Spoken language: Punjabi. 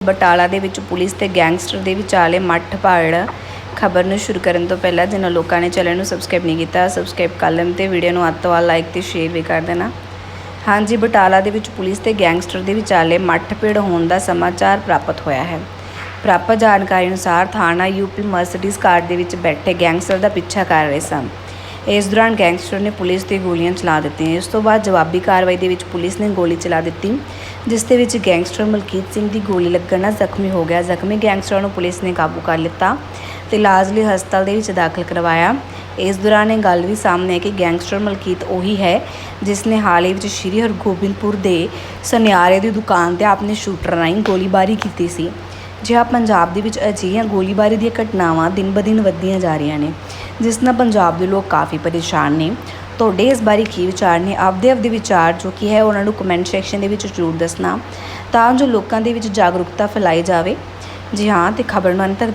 ਬਟਾਲਾ ਦੇ ਵਿੱਚ ਪੁਲਿਸ ਤੇ ਗੈਂਗਸਟਰ ਦੇ ਵਿਚਾਲੇ ਮੱਠ ਭੜ ਖਬਰ ਨੂੰ ਸ਼ੁਰੂ ਕਰਨ ਤੋਂ ਪਹਿਲਾਂ ਜਿਨ੍ਹਾਂ ਲੋਕਾਂ ਨੇ ਚੈਨਲ ਨੂੰ ਸਬਸਕ੍ਰਾਈਬ ਨਹੀਂ ਕੀਤਾ, ਸਬਸਕ੍ਰਾਈਬ ਕਰ ਲੈਣ ਤੇ ਵੀਡੀਓ ਨੂੰ ਅੱਧ ਤੋਂ ਵੱਧ ਲਾਈਕ ਤੇ ਸ਼ੇਅਰ ਵੀ ਕਰ ਦੇਣਾ। ਹਾਂਜੀ, ਬਟਾਲਾ ਦੇ ਵਿੱਚ ਪੁਲਿਸ ਤੇ ਗੈਂਗਸਟਰ ਦੇ ਵਿਚਾਲੇ ਮੱਠ ਭਿੜ ਹੋਣ ਦਾ ਸਮਾਚਾਰ ਪ੍ਰਾਪਤ ਹੋਇਆ ਹੈ। ਪ੍ਰਾਪਤ ਜਾਣਕਾਰੀ ਅਨੁਸਾਰ ਥਾਣਾ ਯੂਪੀ ਮਰਸੀਡੀਜ਼ ਕਾਰ ਦੇ ਵਿੱਚ ਬੈਠੇ ਗੈਂਗਸਟਰ ਦਾ ਪਿੱਛਾ ਕਰ ਰਹੇ ਸਨ। ਇਸ ਦੌਰਾਨ ਗੈਂਗਸਟਰ ਨੇ ਪੁਲਿਸ ਤੇ ਗੋਲੀਆਂ ਚਲਾ ਦਿੱਤੀਆਂ। ਇਸ ਤੋਂ ਬਾਅਦ ਜਵਾਬੀ ਕਾਰਵਾਈ ਦੇ ਵਿੱਚ ਪੁਲਿਸ ਨੇ ਗੋਲੀ ਚਲਾ ਦਿੱਤੀ, ਜਿਸ ਦੇ ਵਿੱਚ ਗੈਂਗਸਟਰ ਮਲਕੀਤ ਸਿੰਘ ਦੀ ਗੋਲੀ ਲੱਗਣ ਨਾਲ ਜ਼ਖਮੀ ਹੋ ਗਿਆ। ਜ਼ਖਮੀ ਗੈਂਗਸਟਰ ਨੂੰ ਪੁਲਿਸ ਨੇ ਕਾਬੂ ਕਰ ਲਿੱਤਾ ਤੇ ਇਲਾਜ ਲਈ ਹਸਪਤਾਲ ਦੇ ਵਿੱਚ ਦਾਖਲ ਕਰਵਾਇਆ। ਇਸ ਦੌਰਾਨ ਇਹ ਗੱਲ ਵੀ ਸਾਹਮਣੇ ਆਈ ਕਿ ਗੈਂਗਸਟਰ ਮਲਕੀਤ ਉਹੀ ਹੈ, ਜਿਸ ਨੇ ਹਾਲ ਹੀ ਵਿੱਚ ਸ਼੍ਰੀ ਹਰਗੋਬਿੰਦਪੁਰ ਦੇ ਸੁਨਿਆਰੇ ਦੀ ਦੁਕਾਨ ਤੇ ਆਪਣੇ ਸ਼ੂਟਰ ਰਾਹੀਂ ਗੋਲੀਬਾਰੀ ਕੀਤੀ ਸੀ। ਜਿਹਾ ਪੰਜਾਬ ਦੇ ਵਿੱਚ ਅਜਿਹੀਆਂ ਗੋਲੀਬਾਰੀ ਦੀਆਂ ਘਟਨਾਵਾਂ ਦਿਨ-ਬਦਿਨ ਵੱਧਦੀਆਂ ਜਾ ਰਹੀਆਂ ਨੇ। ਜਿਸ ਨਾਲ ਪੰਜਾਬ ਦੇ ਲੋਕ ਕਾਫੀ ਪਰੇਸ਼ਾਨ ਨੇ। ਤੁਹਾਡੇ ਇਸ ਬਾਰੇ ਕੀ ਵਿਚਾਰ ਨੇ? ਆਪਦੇ ਆਪਦੇ ਵਿਚਾਰ ਜੋ ਕਿ ਹੈ, ਉਹਨਾਂ ਨੂੰ ਕਮੈਂਟ ਸੈਕਸ਼ਨ ਦੇ ਵਿੱਚ ਜ਼ਰੂਰ ਦੱਸਣਾ ਤਾਂ ਜੋ ਲੋਕਾਂ ਦੇ ਵਿੱਚ ਜਾਗਰੂਕਤਾ ਫੈਲਾਈ ਜਾਵੇ। ਜੀ ਹਾਂ, ਤੇ ਖਬਰ ਨੂੰ ਅੰਤ ਤੱਕ